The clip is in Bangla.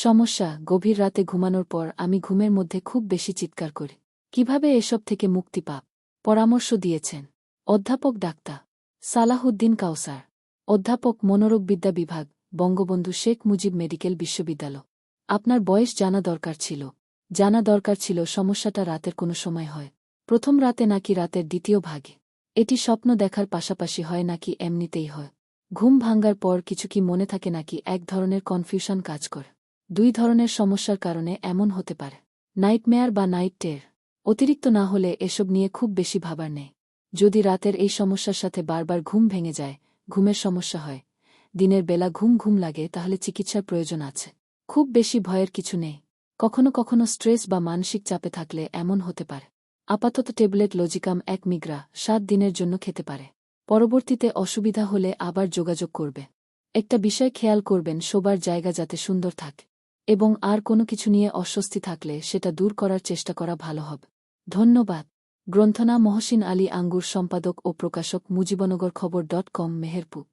সমস্যা, গভীর রাতে ঘুমানোর পর আমি ঘুমের মধ্যে খুব বেশি চিৎকার করি। কীভাবে এসব থেকে মুক্তি পাব? পরামর্শ দিয়েছেন অধ্যাপক ডাক্তার সালাহুদ্দিন কাউসার, অধ্যাপক মনোরোগবিদ্যা বিভাগ, বঙ্গবন্ধু শেখ মুজিব মেডিকেল বিশ্ববিদ্যালয়। আপনার বয়স জানা দরকার ছিল। জানা দরকার ছিল সমস্যাটা রাতের কোনো সময় হয়। প্রথম রাতে নাকি রাতের দ্বিতীয় ভাগে। এটি স্বপ্ন দেখার পাশাপাশি হয় নাকি এমনিতেই হয়। ঘুম ভাঙ্গার পর কিছু কি মনে থাকে নাকি এক ধরনের কনফিউশন কাজ করে। দুই ধরনের সমস্যার কারণে এমন হতে পারে। নাইটমেয়ার বা নাইট টের। অতিরিক্ত না হলে এসব নিয়ে খুব বেশি ভাবার নেই। যদি রাতের এই সমস্যার সাথে বারবার ঘুম ভেঙে যায়, ঘুমের সমস্যা হয়। দিনের বেলা ঘুম ঘুম লাগে, তাহলে চিকিৎসার প্রয়োজন আছে। খুব বেশি ভয়ের কিছু নেই। কখনো কখনো স্ট্রেস বা মানসিক চাপে থাকলে এমন হতে পারে। আপাতত ট্যাবলেট লজিকাম এক মিগ্রা সাত দিনের জন্য খেতে পারে। পরবর্তীতে অসুবিধা হলে আবার যোগাযোগ করবে। একটা বিষয় খেয়াল করবেন, শোবার জায়গা যাতে সুন্দর থাকে। এবং আর কোনো কিছু নিয়ে অস্বস্তি থাকলে সেটা দূর করার চেষ্টা করা ভালো হবে। ধন্যবাদ। গ্রন্থনা মহসিন আলী আঙ্গুর সম্পাদক ও প্রকাশক মুজিবনগর খবর ডট কম, মেহেরপুর।